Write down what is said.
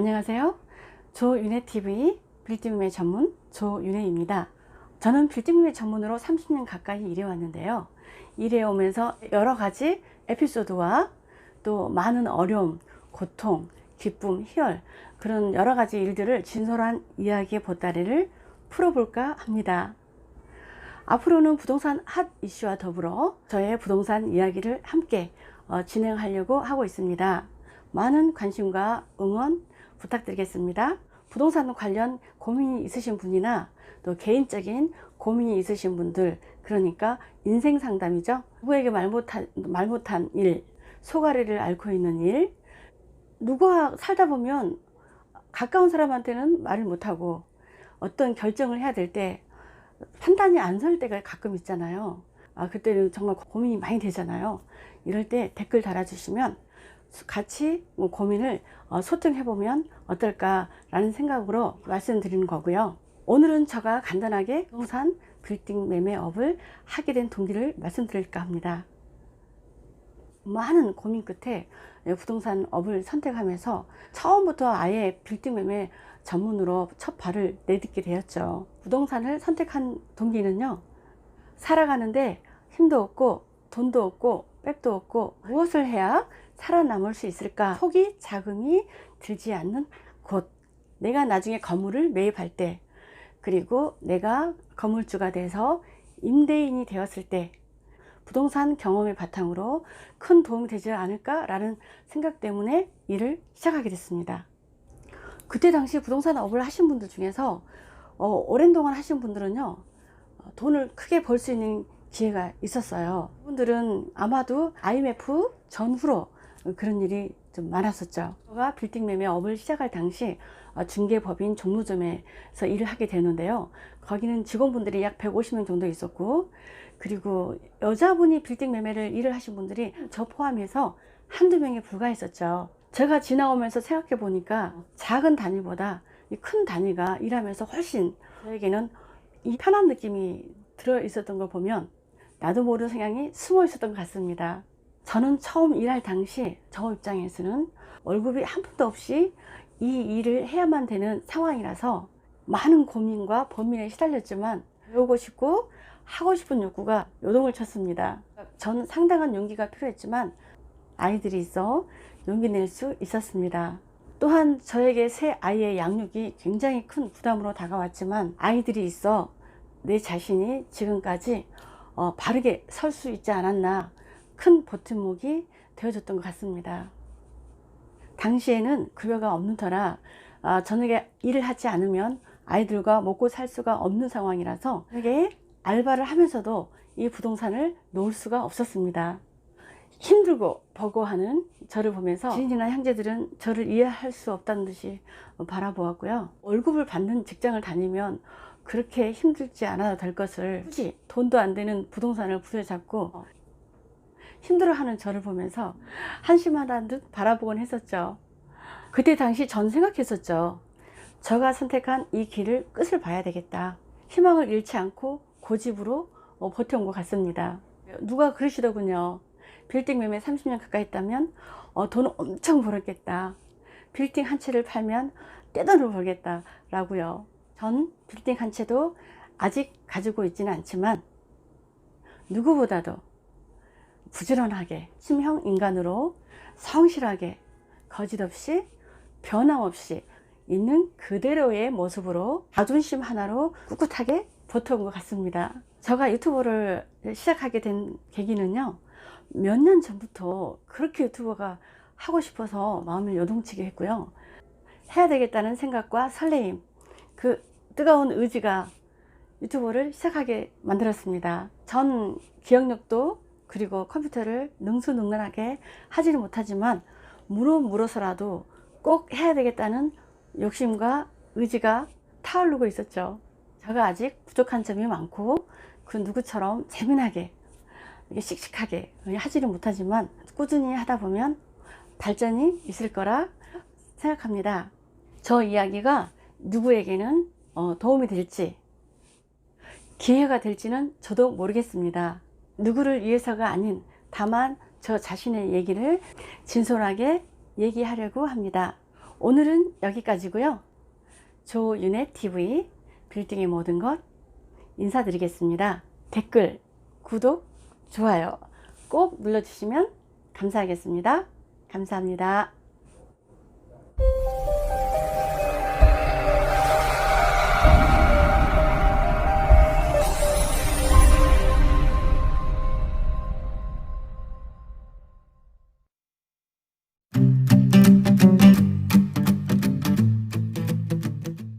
안녕하세요. 조윤혜TV 빌딩매 전문 조윤혜입니다. 저는 빌딩매 전문으로 30년 가까이 일해왔는데요. 일해오면서 여러 가지 에피소드와 또 많은 어려움, 고통, 기쁨, 희열 그런 여러 가지 일들을 진솔한 이야기의 보따리를 풀어볼까 합니다. 앞으로는 부동산 핫 이슈와 더불어 저의 부동산 이야기를 함께 어, 진행하려고 하고 있습니다. 많은 관심과 응원 부탁드리겠습니다. 부동산 관련 고민이 있으신 분이나 또 개인적인 고민이 있으신 분들, 그러니까 인생 상담이죠. 누구에게 말 못한, 말 못한 일, 소가리를 앓고 있는 일, 누구와 살다 보면 가까운 사람한테는 말을 못하고 어떤 결정을 해야 될 때 판단이 안 설 때가 가끔 있잖아요. 아, 그때는 정말 고민이 많이 되잖아요. 이럴 때 댓글 달아주시면 같이 뭐 고민을 어, 소통해 보면 어떨까라는 생각으로 말씀드리는 거고요. 오늘은 제가 간단하게 부동산 빌딩 매매업을 하게 된 동기를 말씀드릴까 합니다. 많은 고민 끝에 부동산 업을 선택하면서 처음부터 아예 빌딩 매매 전문으로 첫 발을 내딛게 되었죠. 부동산을 선택한 동기는요, 살아가는데 힘도 없고, 돈도 없고, 백도 없고, 무엇을 해야 살아남을 수 있을까? 속이 자금이 들지 않는 곳. 내가 나중에 건물을 매입할 때, 그리고 내가 건물주가 돼서 임대인이 되었을 때, 부동산 경험의 바탕으로 큰 도움이 되지 않을까라는 생각 때문에 일을 시작하게 됐습니다. 그때 당시 부동산 업을 하신 분들 중에서 어, 오랜 동안 하신 분들은요 어, 돈을 크게 벌 수 있는 기회가 있었어요. 분들은 아마도 IMF 전후로 그런 일이 좀 많았었죠. 제가 빌딩 매매 업을 시작할 당시 어, 중개법인 종로점에서 일을 하게 되는데요. 거기는 직원분들이 약 150명 정도 있었고, 그리고 여자분이 빌딩 매매를 일을 하신 분들이 저 포함해서 한두 명에 불과했었죠. 제가 지나오면서 생각해 보니까 작은 단위보다 이큰 단위가 일하면서 훨씬 저에게는 이 편한 느낌이 들어 있었던 걸 보면 나도 모르는 성향이 숨어 있었던 것 같습니다. 저는 처음 일할 당시 저 입장에서는 월급이 한 푼도 없이 이 일을 해야만 되는 상황이라서 많은 고민과 범민에 시달렸지만 배우고 싶고 하고 싶은 욕구가 요동을 쳤습니다. 저는 상당한 용기가 필요했지만 아이들이 있어 용기 낼 수 있었습니다. 또한 저에게 새 아이의 양육이 굉장히 큰 부담으로 다가왔지만 아이들이 있어 내 자신이 지금까지 어, 바르게 설 수 있지 않았나 큰 버팀목이 되어줬던 것 같습니다. 당시에는 급여가 없는 터라 아, 저녁에 일을 하지 않으면 아이들과 먹고 살 수가 없는 상황이라서 저에게 알바를 하면서도 이 부동산을 놓을 수가 없었습니다. 힘들고 버거워하는 저를 보면서 지인이나 형제들은 저를 이해할 수 없다는 듯이 바라보았고요. 월급을 받는 직장을 다니면 그렇게 힘들지 않아도 될 것을 굳이 돈도 안 되는 부동산을 부여잡고 힘들어하는 저를 보면서 한심하다는 듯 바라보곤 했었죠. 그때 당시 전 생각했었죠. 저가 선택한 이 길을 끝을 봐야 되겠다. 희망을 잃지 않고 고집으로 어, 버텨온 것 같습니다. 누가 그러시더군요. 빌딩 매매 30년 가까이 했다면 어, 돈을 엄청 벌었겠다. 빌딩 한 채를 팔면 떼돈을 벌겠다. 라고요. 전 빌딩 한 채도 아직 가지고 있지는 않지만 누구보다도 부지런하게 심형 인간으로 성실하게 거짓없이 변함없이 있는 그대로의 모습으로 자존심 하나로 꿋꿋하게 버텨온 것 같습니다. 제가 유튜브를 시작하게 된 계기는요. 몇 년 전부터 그렇게 유튜버가 하고 싶어서 마음을 요동치게 했고요. 해야 되겠다는 생각과 설레임, 그 뜨거운 의지가 유튜브를 시작하게 만들었습니다. 전 기억력도 그리고 컴퓨터를 능수능란하게 하지는 못하지만 물어 물어서라도 꼭 해야 되겠다는 욕심과 의지가 타오르고 있었죠. 제가 아직 부족한 점이 많고 그 누구처럼 재미나게 씩씩하게 하지는 못하지만 꾸준히 하다 보면 발전이 있을 거라 생각합니다. 저 이야기가 누구에게는 어, 도움이 될지 기회가 될지는 저도 모르겠습니다. 누구를 위해서가 아닌 다만 저 자신의 얘기를 진솔하게 얘기하려고 합니다. 오늘은 여기까지고요. 조윤혜 TV 빌딩의 모든 것 인사드리겠습니다. 댓글, 구독, 좋아요 꼭 눌러주시면 감사하겠습니다. 감사합니다.